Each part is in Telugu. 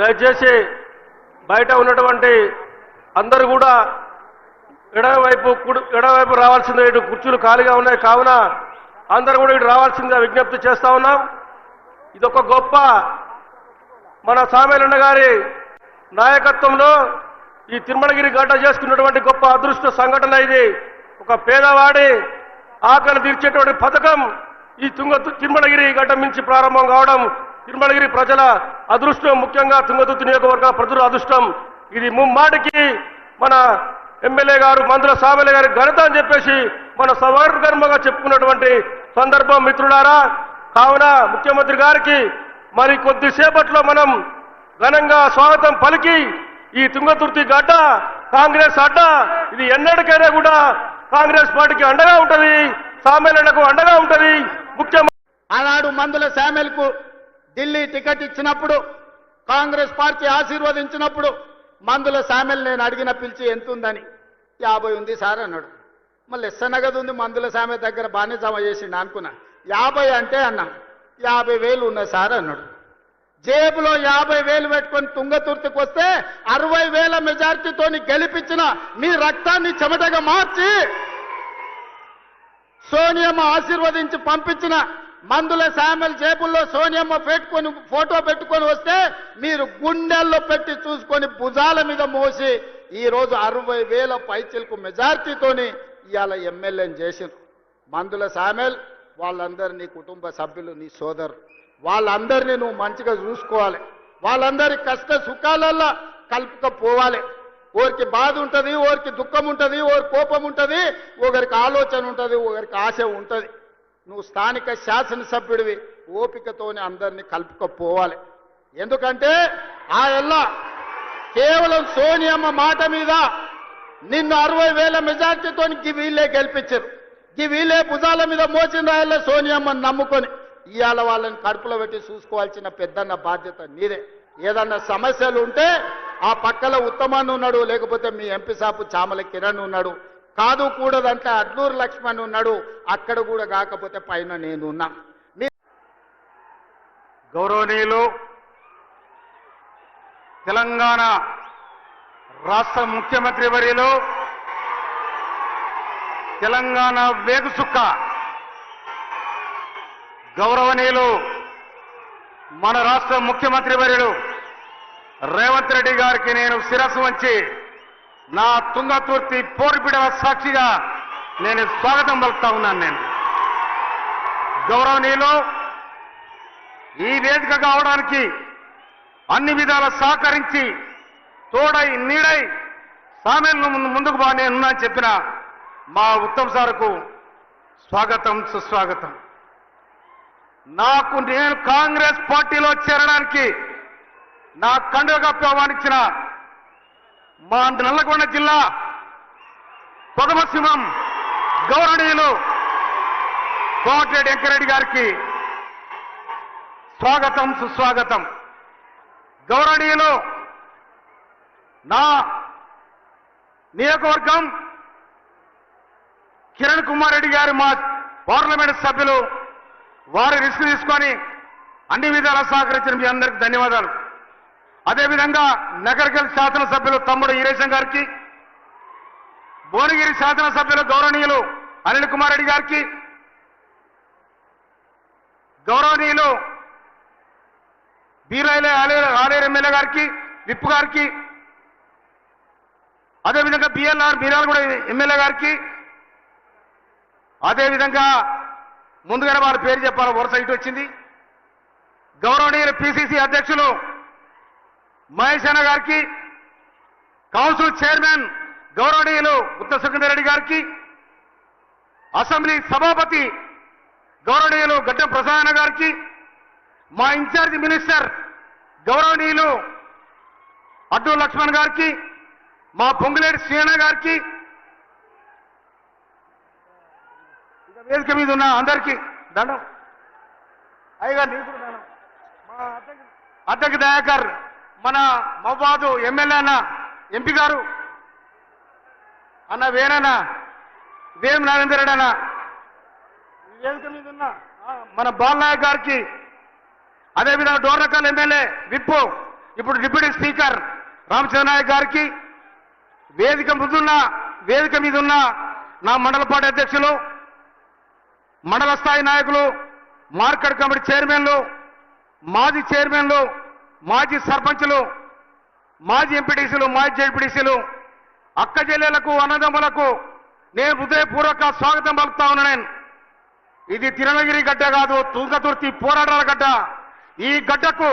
దయచేసి బయట ఉన్నటువంటి అందరూ కూడా ఎడమవైపు కుడి ఎడమవైపు రావాల్సిందే. ఇటు కుర్చీలు ఖాళీగా ఉన్నాయి. కావున అందరూ కూడా ఇటు రావాల్సిందిగా విజ్ఞప్తి చేస్తా ఉన్నాం. ఇదొక గొప్ప మన సామేలన్న గారి నాయకత్వంలో ఈ తిరుమలగిరి గడ్డ చేసుకున్నటువంటి గొప్ప అదృష్ట సంఘటన ఇది. ఒక పేదవాడి ఆకలి తీర్చేటువంటి పథకం ఈ తుంగ తిరుమలగిరి గడ్డ నుంచి ప్రారంభం కావడం తిరుమలగిరి ప్రజల అదృష్టం ముఖ్యంగా తుంగతుర్తి నియోజకవర్గ ప్రజల అదృష్టం. ఇది ముమ్మాటికి మన ఎమ్మెల్యే గారు మంత్రుల సామెల్య గారి ఘనత అని చెప్పేసి మన సవర్గర్మగా చెప్పుకున్నటువంటి సందర్భం మిత్రులారా. కావున ముఖ్యమంత్రి గారికి మరి కొద్దిసేపట్లో మనం ఘనంగా స్వాగతం పలికి ఈ తుంగతుర్తి గడ్డ కాంగ్రెస్ అడ్డ. ఇది ఎన్నటికైనా కూడా కాంగ్రెస్ పార్టీకి అండగా ఉంటది సామెలకు అండగా ఉంటది. ముఖ్యమంత్రి ఆనాడు మందుల సామెలకు ఢిల్లీ టికెట్ ఇచ్చినప్పుడు కాంగ్రెస్ పార్టీ ఆశీర్వదించినప్పుడు మందుల సామెల్ నేను అడిగిన పిలిచి ఎంత ఉందని యాభై ఉంది సార్ అన్నాడు. మళ్ళీ ఎస్స నగదు ఉంది మందుల సామె దగ్గర బాగానే జమ చేసిండు అనుకున్నా. యాభై అంటే అన్నా. యాభై వేలు ఉన్నాయి సార్ అన్నాడు. జేబులో యాభై వేలు పెట్టుకొని తుంగతుర్తికి వస్తే అరవై వేల మెజార్టీతో గెలిపించిన మీ రక్తాన్ని చెమటగా మార్చి సోనియమ్మ ఆశీర్వదించి పంపించిన మందుల శామెల్ జేబుల్లో సోనియమ్మ పెట్టుకొని ఫోటో పెట్టుకొని వస్తే మీరు గుండెల్లో పెట్టి చూసుకొని భుజాల మీద మోసి ఈరోజు అరవై వేల పైచిలకు మెజార్టీతోని ఇవాళ ఎమ్మెల్యేని చేసిండ్రు మందుల సామెల్ వాళ్ళందరు నీ కుటుంబ సభ్యులు నీ సోదరు వాళ్ళందరినీ నువ్వు మంచిగా చూసుకోవాలి. వాళ్ళందరి కష్ట సుఖాలల్లో కలుపుకపోవాలి. ఓరికి బాధ ఉంటుంది ఓరికి దుఃఖం ఉంటుంది ఓరి కోపం ఉంటుంది ఒకరికి ఆలోచన ఉంటుంది ఒకరికి ఆశ ఉంటుంది. నువ్వు స్థానిక శాసనసభ్యుడివి. ఓపికతోనే అందరినీ కలుపుకపోవాలి. ఎందుకంటే ఆ ఎల్లా కేవలం సోనియమ్మ మాట మీద నిన్ను అరవై వేల మెజార్టీతో వీళ్ళే గెలిపించారు. గి వీళ్ళే భుజాల మీద మోసిన రాయల్ల సోనియమ్మని నమ్ముకొని. ఇవాళ వాళ్ళని కడుపులో పెట్టి చూసుకోవాల్సిన పెద్దన్న బాధ్యత నీదే. ఏదన్నా సమస్యలు ఉంటే ఆ పక్కల ఉత్తమాన్ని ఉన్నాడు లేకపోతే మీ ఎంపీ సాపు చామల కిరణ్ ఉన్నాడు కాదు కూడదంటే అడ్లూరు లక్ష్మణ్ ఉన్నాడు అక్కడ కూడా కాకపోతే పైన నేను ఉన్నా. గౌరవనీయులు తెలంగాణ రాష్ట్ర ముఖ్యమంత్రి వర్యులు తెలంగాణ వేగుసుక్క గౌరవనీయులు మన రాష్ట్ర ముఖ్యమంత్రి వర్యులు రేవంత్ రెడ్డి గారికి నేను శిరస్సు వంచి నా తుంగతుర్తి పోరుపిడవ సాక్షిగా నేను స్వాగతం పలుకుతా ఉన్నాను నేను. గౌరవనీయులు ఈ వేదిక కావడానికి అన్ని విధాల సహకరించి తోడై నీడై సామెలను ముందుకు బా నేను చెప్పిన మా ఉత్తమ్ సార్కు స్వాగతం సుస్వాగతం. నాకు నేను కాంగ్రెస్ పార్టీలో చేరడానికి నా కండుగ కప్పి ఆహ్వానించిన మా నల్లగొండ జిల్లా పదమసింహం గౌరవనీయులు కోమటిరెడ్డి వెంకరెడ్డి గారికి స్వాగతం సుస్వాగతం. గౌరవనీయులు నా నియోజకవర్గం కిరణ్ కుమార్ రెడ్డి గారు మా పార్లమెంట్ సభ్యులు వారు రిస్క్ తీసుకొని అన్ని విధాలా సహకరించిన మీ అందరికీ ధన్యవాదాలు. అదేవిధంగా నగరకల్ శాసనసభ్యులు తమ్ముడు ఈరేశం గారికి భువనగిరి శాసనసభ్యులు గౌరవనీయులు అనిల్ కుమార్ రెడ్డి గారికి గౌరవనీయులు బీరాయిలే ఆలేరు ఆలేరు ఎమ్మెల్యే గారికి విప్పు గారికి అదేవిధంగా బిఎల్ఆర్ బీరాలగూడ కూడా ఎమ్మెల్యే గారికి అదేవిధంగా ముందుగానే వారి పేరు చెప్పాలి వరుస ఇటు వచ్చింది. గౌరవనీయులు పిసిసి అధ్యక్షులు మహేష్ అన్న గారికి కౌన్సిల్ చైర్మన్ గౌరవనీయులు ఉత్త సుఖేందర్ రెడ్డి గారికి అసెంబ్లీ సభాపతి గౌరవనీయులు గడ్డం ప్రసాద్ గారికి మా ఇన్ఛార్జ్ మినిస్టర్ గౌరవనీయులు అడ్డు లక్ష్మణ్ గారికి మా పొంగులేటి శ్రీణ గారికి వేదిక మీద ఉన్న అందరికీ దండం. అయ్యగారు నీకు మా అద్దెకి దయాకర్ మన మవ్వాదు ఎమ్మెల్యే అన్న ఎంపీ గారు అన్న వేనన్నా వేం నరేందర్ రెడ్డి అన్న వేదిక మీద ఉన్న మన బాలనాయక్ గారికి అదేవిధంగా డోర్నకల్ ఎమ్మెల్యే విప్పు ఇప్పుడు డిప్యూటీ స్పీకర్ రామచంద్ర నాయక్ గారికి వేదిక ముందున్న వేదిక మీద ఉన్న నా మండల పార్టీ అధ్యక్షులు మండల స్థాయి నాయకులు మార్కెట్ కమిటీ చైర్మన్లు మాజీ చైర్మన్లు మాజీ సర్పంచులు మాజీ ఎంపీటీసీలు మాజీ జడ్పీటీసీలు అక్క చెల్లెలకు అన్నదమ్ములకు నేను హృదయపూర్వక స్వాగతం పలుకుతా ఉన్నా నేను. ఇది తిరణగిరి గడ్డ కాదు తుంగతుర్తి పోరాటాల గడ్డ. ఈ గడ్డకు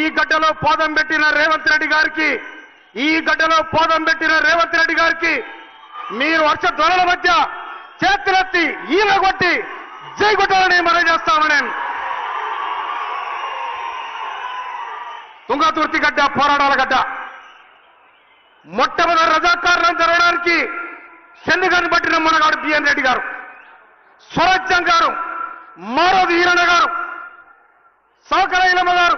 ఈ గడ్డలో పోదం పెట్టిన రేవంత్ రెడ్డి గారికి ఈ గడ్డలో పోదం పెట్టిన రేవంత్ రెడ్డి గారికి మీరు వర్ష ధ్వనుల మధ్య చేతులెత్తి ఈల కొట్టి జై కొట్టాలని మనం చేస్తాను నేను తుంగతుర్తి గడ్డ పోరాడాల గడ్డ. మొట్టమొదటి రజాకారులను జరగడానికి చెన్నుగాని పట్టిన మనగాడు బిఎన్ రెడ్డి గారు. స్వరాజ్యం గారు మారోది ఈరణ గారు సౌకర గారు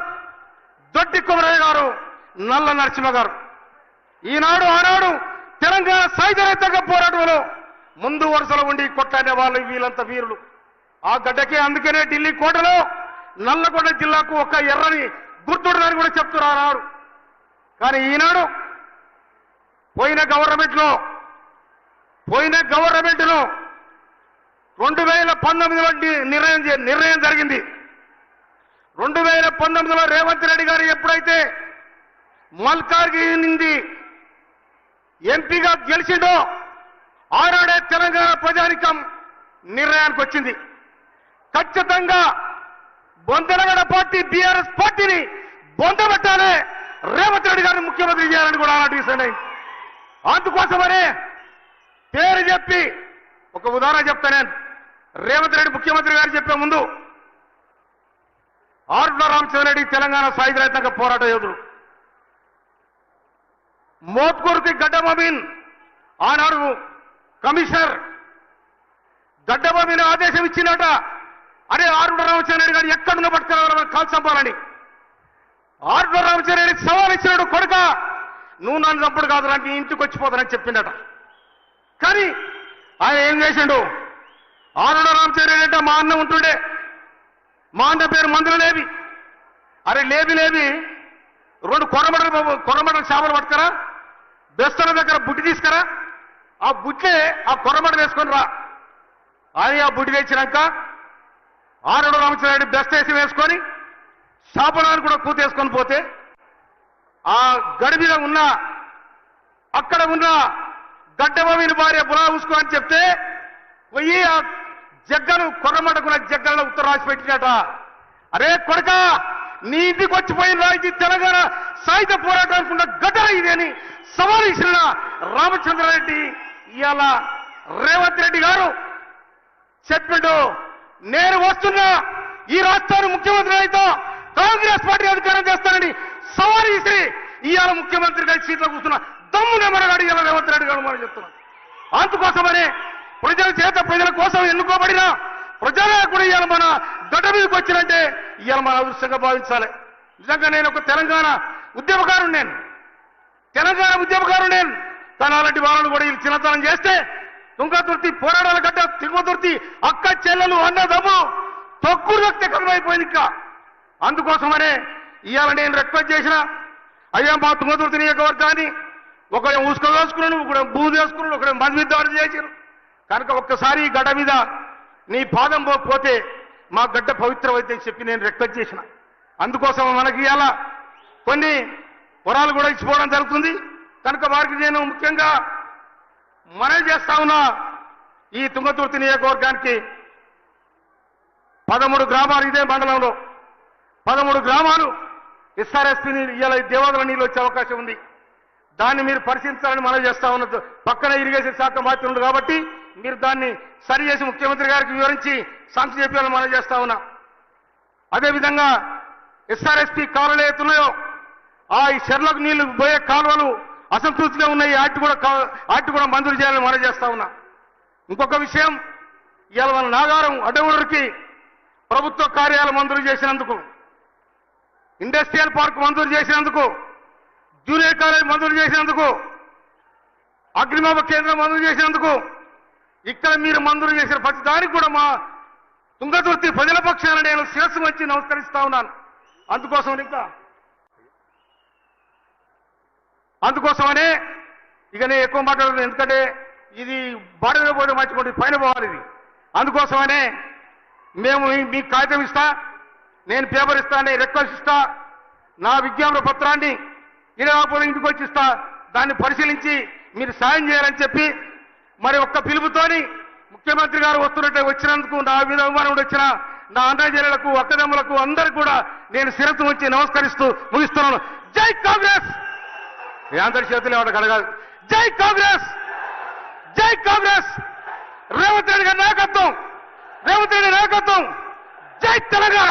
దొడ్డి కుమరయ్య గారు నల్ల నరసింహ గారు. ఈనాడు ఆనాడు తెలంగాణ సాయుధ పోరాటంలో ముందు వరుసలో ఉండి కొట్లాడే వాళ్ళు వీళ్ళంత వీరులు. ఆ గడ్డకి అందుకనే ఢిల్లీ కోటలో నల్లగొండ జిల్లాకు ఒక ఎర్రని గుర్తుండదని కూడా చెప్తున్నారు కానీ ఈనాడు పోయిన గవర్నమెంట్లో పోయిన గవర్నమెంట్లో రెండు వేల పంతొమ్మిదిలో వంటి నిర్ణయం నిర్ణయం జరిగింది. రెండు వేల పంతొమ్మిదిలో రేవంత్ రెడ్డి గారు ఎప్పుడైతే మల్కార్గిరి నుండి ఎంపీగా గెలిచిండో ఆనాడే తెలంగాణ ప్రజానికం నిర్ణయానికి వచ్చింది. ఖచ్చితంగా బొందనగడ పార్టీ బీఆర్ఎస్ పార్టీని బొందబెట్టాలి. రేవంత్ రెడ్డి గారిని ముఖ్యమంత్రి చేయాలని కూడా ఆనాటి అందుకోసమనే పేరు చెప్పి ఒక ఉదాహరణ చెప్తా నేను. రేవంత్ రెడ్డి ముఖ్యమంత్రి గారు చెప్పే ముందు ఆరుల రామచంద్రరెడ్డి తెలంగాణ సాయుధ రైతాంగ పోరాట యోధుడు. మోత్కూరుకి గడ్డమబీన్ ఆనాడు కమిషనర్. గడ్డమబీన్ ఆదేశం ఇచ్చినట అరే ఆరుడు రామచంద్రరెడ్డి గారు ఎక్కడున్న పట్టుకురావాలని కాల్ చంపాలని ఆరుల రామచంద్రరెడ్డి సవాల్ ఇచ్చినాడు కొడుక నువ్వు నన్ను చంపుడు కాదు నాకు ఇంటికి వచ్చిపోతానని చెప్పిండట. కానీ ఆయన ఏం చేసిండు? ఆరుడ రామచంద్రరెడ్డి అంటే మా అన్న ఉంటుండే. మా అన్న పేరు మందులు లేవి. అరే లేవి లేవి రెండు కొరమడలు కొరమడలు చేపలు పట్టుకరా బెస్తల దగ్గర బుట్టి తీసుకురా. ఆ బుట్టే ఆ కొరమడ వేసుకొని రా. అది ఆ బుట్టి తెచ్చినాక ఆరుడు రామచంద్రరెడ్డి బెస్ట్ వేసి వేసుకొని శాపనాన్ని కూడా కూతేసుకొని పోతే ఆ గడి ఉన్న అక్కడ ఉన్న గడ్డమీని భార్య బులా ఉసుకో అని చెప్తే పోయి ఆ జగ్గను కొర్రమడకున్న జగ్గలను ఉత్తరం రాసి పెట్టినట. అరే కొడక నీ ఇంటికి వచ్చిపోయిన ఇది తెలంగాణ సాయుధ పోరాటానికి ఉన్న గడ్డ ఇదేని అని ఇచ్చిన రామచంద్రారెడ్డి ఇవాళ రేవంత్ రెడ్డి గారు చెప్పిండు నేను వస్తున్నా ఈ రాష్ట్రాన్ని ముఖ్యమంత్రి అయితే కాంగ్రెస్ పార్టీ అధికారం చేస్తానని సవాల్ ఇసి ఇవాళ ముఖ్యమంత్రిగా సీట్లో కూర్చున్న దమ్మునే మనగాడు ఇవాళ రేవంత్ రెడ్డి గారు మనం చెప్తున్నాం అందుకోసమనే ప్రజల చేత ప్రజల కోసం ఎన్నుకోబడిన ప్రజానాయకుడు ఇవాళ మన గడ్డ మీదకి వచ్చినంటే ఇవాళ మన అదృష్టంగా భావించాలి. నిజంగా నేను ఒక తెలంగాణ ఉద్యమకారుడు నేను. తెలంగాణ ఉద్యమకారుడు నేను. తన అలాంటి వాళ్ళను కూడా వీళ్ళు చిన్నతనం చేస్తే తుంగతుర్తి పోరాటాల గడ్డ తిరుమతుర్తి అక్క చెల్లెలు అన్నదమ్ము తొక్కుడు వ్యక్తి అయిపోయింది ఇంకా. అందుకోసమనే ఇవాళ నేను రిక్వెస్ట్ చేసిన అయ్యా మా తుంగతుర్తి నియోజకవర్గాన్ని ఒకడే ఉసుక వేసుకున్నాడు ఒకడే బూది వేసుకున్నాడు ఒకడే మంది చేసారు కనుక ఒక్కసారి గడ్డ మీద నీ పాదం పోతే మా గడ్డ పవిత్రమైతే చెప్పి నేను రిక్వెస్ట్ చేసిన. అందుకోసం మనకి ఇవాళ కొన్ని వరాలు కూడా ఇచ్చిపోవడం జరుగుతుంది. కనుక వారికి నేను ముఖ్యంగా మనం చేస్తా ఉన్నా ఈ తుంగతుర్తి నియోజకవర్గానికి పదమూడు గ్రామాలు ఇదే మండలంలో. పదమూడు గ్రామాలు ఎస్ఆర్ఎస్పీ నీళ్ళు ఇవాళ దేవాదుల నీళ్ళు వచ్చే అవకాశం ఉంది. దాన్ని మీరు పరిశీలించాలని మనం చేస్తా ఉన్నది. పక్కన ఇరిగేషన్ శాఖ మాత్రం ఉంది కాబట్టి మీరు దాన్ని సరి చేసి ముఖ్యమంత్రి గారికి వివరించి సంస్థ చెప్పాలని మనం చేస్తా ఉన్నా. అదేవిధంగా ఎస్ఆర్ఎస్పీ కాలువలు ఏతున్నాయో ఆ ఈ చెర్లకు నీళ్ళు పోయే కాలువలు అసంతృప్తిగా ఉన్నాయి వాటి కూడా యాక్ట్ కూడా మంజూరు చేయాలని మనం చేస్తా ఉన్నా. ఇంకొక విషయం ఇవాళ మన నాగారం అడవులకి ప్రభుత్వ కార్యాలయం మంజూరు చేసినందుకు ఇండస్ట్రియల్ పార్క్ మంజూరు చేసినందుకు జూనియర్ కాలేజ్ మంజూరు చేసినందుకు అగ్నిమాప కేంద్రం మంజూరు చేసినందుకు ఇక్కడ మీరు మంజూరు చేసిన ప్రతి దానికి కూడా మా తుంగతుర్తి ప్రజల పక్షాన నేను శిరస్సు వచ్చి నమస్కరిస్తా ఉన్నాను. అందుకోసం ఇంకా అందుకోసమనే ఇక నేను ఎక్కువ మాట్లాడదు ఎందుకంటే ఇది బాడీలో పోయి మార్చుకుంటే పైన పోవాలి ఇది. అందుకోసమనే మేము మీకు కాగితం ఇస్తా నేను పేపర్ ఇస్తా నేను రిక్వెస్ట్ ఇస్తా నా విజ్ఞాపన పత్రాన్ని ఇరవై ఇంటికి వచ్చి ఇస్తా దాన్ని పరిశీలించి మీరు సాయం చేయాలని చెప్పి మరి ఒక్క పిలుపుతోని ముఖ్యమంత్రి గారు వస్తున్నట్టు వచ్చినందుకు నా మీద అభిమానం వచ్చిన నా అన్నజనులకు అక్కదమ్ములకు అందరూ కూడా నేను శిరస్సు ఉంచి నమస్కరిస్తూ ముగిస్తున్నాను. జై కాంగ్రెస్! మీ అందరి చేతులు ఎవరికి అడగాలి జై కాంగ్రెస్! జై కాంగ్రెస్! రేవంత్ రెడ్డి గారి నాయకత్వం! రేవంత్ రెడ్డి నాయకత్వం! జై తెలంగాణ!